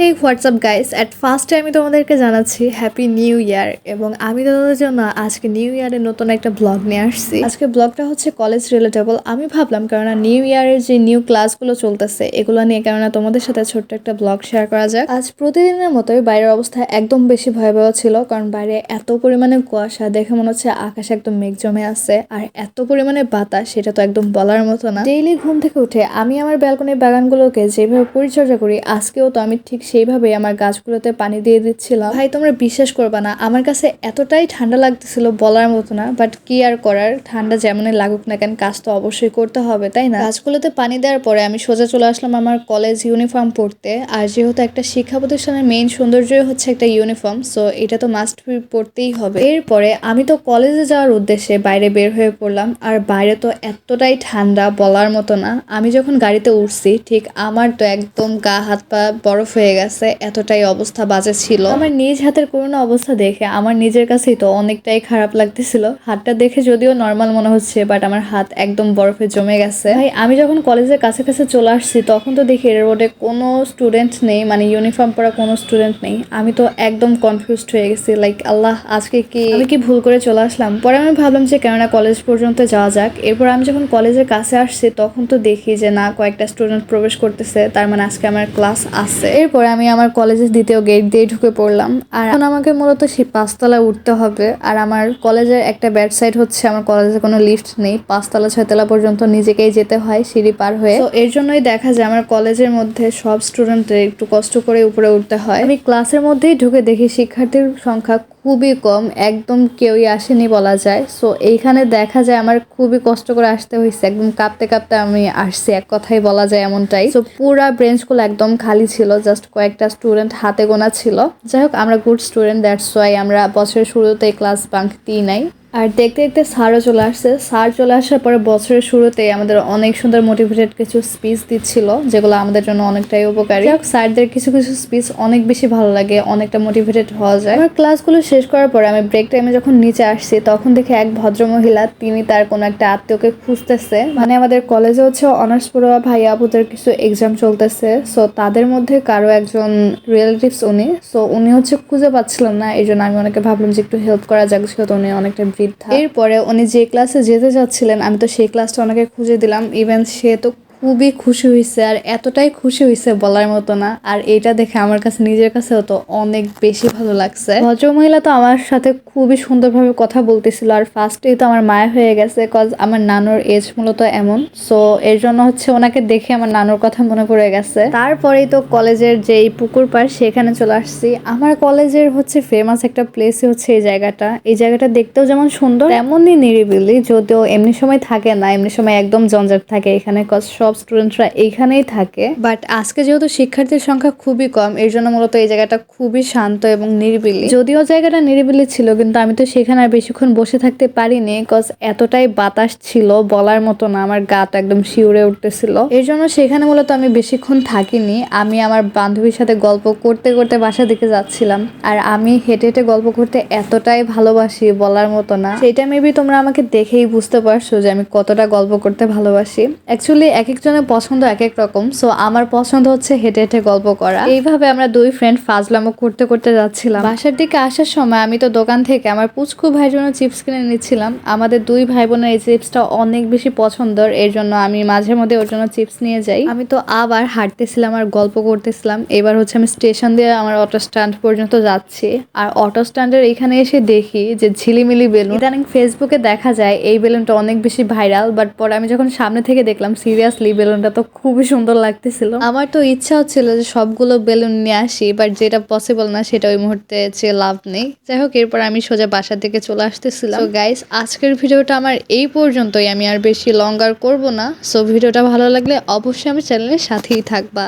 Hey WhatsApp guys at ফার্স্টে আমি তোমাদেরকে জানাচ্ছি হ্যাপি নিউ ইয়ার এবং আমি তোমাদের জন্য আজকে নিউ ইয়ারের নতুন একটা ব্লগ নিয়ে আসছি। আজকে ব্লগটা হচ্ছে কলেজ রিলেটেবল আমি ভাবলাম, কেননা নিউ ইয়ারের যে নিউ ক্লাসগুলো চলতেছে, এগুলো নিয়ে কেননা তোমাদের সাথে ছোট্ট একটা ব্লগ শেয়ার করা যাক। আজ প্রতিদিনের মতোই বাইরের অবস্থা একদম বেশি ভয়াবহ ছিল, কারণ বাইরে এত পরিমাণে কুয়াশা, দেখে মনে হচ্ছে আকাশ একদম মেঘ জমে আছে, আর এত পরিমাণে বাতাস, সেটা তো একদম বলার মতো না। ডেইলি ঘুম থেকে উঠে আমি আমার ব্যালকনির বাগানগুলোকে যেভাবে পরিচর্যা করি, আজকেও তো আমি ঠিক সেইভাবে আমার গাছগুলোতে পানি দিয়ে দিচ্ছিলাম। ভাই, তোমরা বিশ্বাস করবা না, আমার কাছে এতটাই ঠান্ডা লাগতেছিল বলার মতো না বাট কি আর করার, ঠান্ডা যেমনই লাগুক না কেন, কাজ তো অবশ্যই করতে হবে, তাই না? গাছগুলোতে পানি দেওয়ার পরে আমি সোজা চলে আসলাম আমার কলেজ ইউনিফর্ম পরতে, আর যেহেতু একটা শিক্ষা প্রতিষ্ঠানের মেইন সৌন্দর্যই হচ্ছে একটা ইউনিফর্ম সো এটা তো মাস্ট বি পড়তেই হবে। এরপরে আমি তো কলেজে যাওয়ার উদ্দেশ্যে বাইরে বের হয়ে পড়লাম, আর বাইরে তো এতটাই ঠান্ডা বলার মতো না, আমি যখন গাড়িতে উঠছি, ঠিক আমার তো একদম গা হাত পা বরফ হয়ে গেছে, এতটাই অবস্থা বাজে ছিল। আমার নিজ হাতের করোনা অবস্থা দেখে আমার নিজের কাছেই তো অনেকটাই খারাপ লাগতেছিল। হাতটা দেখে যদিও নর্মাল মনে হচ্ছে বাট আমার হাত একদম বরফে জমে গেছে। ভাই, আমি যখন কলেজের কাছে কাছে চলে আসছি, তখন তো দেখি রোডে কোনো স্টুডেন্ট নেই মানে ইউনিফর্ম পরা কোনো স্টুডেন্ট নেই। আমি তো একদম কনফিউজড হয়ে গেছি লাইক আল্লাহ, আজকে কি? আমি কি ভুল করে চলে আসলাম? পরে আমি ভাবলাম যে কেননা কলেজ পর্যন্ত যাওয়া যাক। এরপর আমি যখন কলেজের কাছে আসছি, তখন তো দেখি যে, না, কয়েকটা স্টুডেন্ট প্রবেশ করতেছে, তার মানে আজকে আমার ক্লাস আছে। এরপরে আমি আমার কলেজের দ্বিতীয় গেট দিয়ে ঢুকে পড়লাম। আর এখন আমাকে মূলত সেই পাঁচতলা উঠতে হবে। আর আমার কলেজের একটা ব্যাড সাইড হচ্ছে, আমার কলেজে কোনো লিফট নেই। পাঁচতলা, ছয়তলা পর্যন্ত নিজেকেই যেতে হয়, সিঁড়ি পার হয়ে। তো এর জন্যই দেখা যায় আমার কলেজের মধ্যে সব স্টুডেন্টদের একটু কষ্ট করে উপরে উঠতে হয়। আমি ক্লাসের মধ্যেই ঢুকে দেখি শিক্ষার্থীর সংখ্যা খুবই কম, একদম কেউই আসেনি বলা যায়। সো এইখানে দেখা যায় আমার খুবই কষ্ট করে আসতে হয়েছে একদম কাঁপতে কাঁপতে আমি আসছি, এক কথাই বলা যায় এমনটাই। সো পুরা ব্রেঞ্চগুলো একদম খালি ছিল জাস্ট কয়েকটা স্টুডেন্ট হাতে গোনা ছিল। যাই হোক, আমরা গুড স্টুডেন্ট দ্যাটস ওয়াই আমরা বছরের শুরুতে ক্লাস বাঙ্ক দিই নাই। আর দেখতে দেখতে স্যারও চলে আসছে। স্যার চলে আসার পরে বছরের শুরুতে আমাদের অনেক সুন্দর মোটিভেটেড কিছু স্পিচ দিচ্ছিল, যেগুলো আমাদের জন্য অনেকটাই উপকারী। স্যারদের কিছু কিছু স্পিচ অনেক বেশি ভালো লাগে, অনেকটা মোটিভেটেড হওয়া যায়। আমার ক্লাসগুলো শেষ করার পরে আমি ব্রেক টাইমে যখন নিচে আসছি, তখন দেখে এক ভদ্র মহিলা তিনি তার কোনো একটা আত্মীয়কে খুঁজতেছে। মানে আমাদের কলেজে হচ্ছে অনার্স পড়ুয়া ভাই আপুদের কিছু এক্সাম চলতেছে সো তাদের মধ্যে কারও একজন রিলেটিভস উনি। সো উনি হচ্ছে খুঁজে পাচ্ছিলেন না এই জন্য আমি অনেকে ভাবলাম যে একটু হেল্প করা যাক, যেহেতু উনি অনেকটা বৃদ্ধা এরপরে উনি যে ক্লাসে যেতে চাচ্ছিলেন, আমি তো সেই ক্লাসটা ওনাকে খুঁজে দিলাম। ইভেন সে তো খুবই খুশি হয়েছে আর এতটাই খুশি হয়েছে বলার মতো না। আর এটা দেখে আমার কাছে, নিজের কাছেও তো অনেক বেশি ভালো লাগছে। ভদ্রমহিলা তো আমার সাথে খুবই সুন্দরভাবে কথা বলতেছিল আর ফার্স্টেই তো আমার মায়া হয়ে গেছে কজ আমার নানুর এজ মূলত এমন। সো এর জন্য হচ্ছে ওনাকে দেখে আমার নানুর কথা মনে পড়ে গেছে। তারপরেই তো কলেজের যেই পুকুর পাড়, সেখানে চলে আসছি। আমার কলেজের হচ্ছে ফেমাস একটা প্লেস হচ্ছে এই জায়গাটা। এই জায়গাটা দেখতেও যেমন সুন্দর, তেমনই নিরিবিলি, যদিও এমনি সময় থাকে না, এমনি সময় একদম জঞ্জাট থাকে এখানে। কজ সব স্টুডেন্টরা এইখানেই থাকে। বাট আজকে যেহেতু শিক্ষার্থীর সংখ্যা খুবই কম এর জন্য মূলত এই জায়গাটা খুবই শান্ত এবং নিরিবিলি। যদিও জায়গাটা নিরিবিলি ছিল কিন্তু আমি তো সেখানে আর বেশিক্ষণ বসে থাকতে পারিনি কজ এতটাই বাতাস ছিল বলার মতো না আমার গাটা একদম শিউরে উঠতেছিল। এর জন্য সেখানে মূলত আমি বেশিক্ষণ থাকিনি আমি আমার বান্ধবীর সাথে গল্প করতে করতে বাসা দিকে যাচ্ছিলাম আর আমি হেঁটে হেঁটে গল্প করতে এতটাই ভালোবাসি বলার মতো না। সেটা মেবি তোমরা আমাকে দেখেই বুঝতে পারছ যে আমি কতটা গল্প করতে ভালোবাসি। অ্যাকচুয়ালি এক একজনের পছন্দ এক এক রকম সো আমার পছন্দ হচ্ছে হেঁটে হেঁটে গল্প করা। এইভাবে আমরা দুই ফ্রেন্ড ফাজলামো করতে করতে যাচ্ছিলাম। বাসার দিকে আসার সময় আমি তো দোকান থেকে আমার পুচকু ভাইয়ের জন্য চিপস কিনে নিচ্ছিলাম। আমাদের দুই ভাই বোনের এই চিপসটা অনেক বেশি পছন্দের, এর জন্য আমি মাঝে মধ্যে ওর জন্য চিপস নিয়ে যাই। আমি তো আবার হাঁটতেছিলাম আর গল্প করতেছিলাম। এবার হচ্ছে আমি স্টেশন দিয়ে আমার অটো স্ট্যান্ড পর্যন্ত যাচ্ছি। আর অটো স্ট্যান্ডের এখানে এসে দেখি যে ঝিলিমিলি বেলুন। ইদানিং ফেসবুকে দেখা যায় এই বেলুনটা অনেক বেশি ভাইরাল বাট পরে আমি যখন সামনে থেকে দেখলাম সিরিয়াসলি বেলুনটা তো খুবই সুন্দর লাগতেছিল। আমার তো ইচ্ছা হচ্ছিল যে সবগুলো বেলুন নিয়ে আসি বাট যেটা পসিবল না সেটা ওই মুহূর্তে চেয়ে লাভ নেই। যাই হোক এরপর আমি সোজা বাসা থেকে চলে আসতেছিলাম। তো গাইস আজকের ভিডিওটা আমার এই পর্যন্তই। আমি আর বেশি লঙ্গার করব না। সো ভিডিওটা ভালো লাগলে অবশ্যই আমার চ্যানেলের সাথেই থাকবা।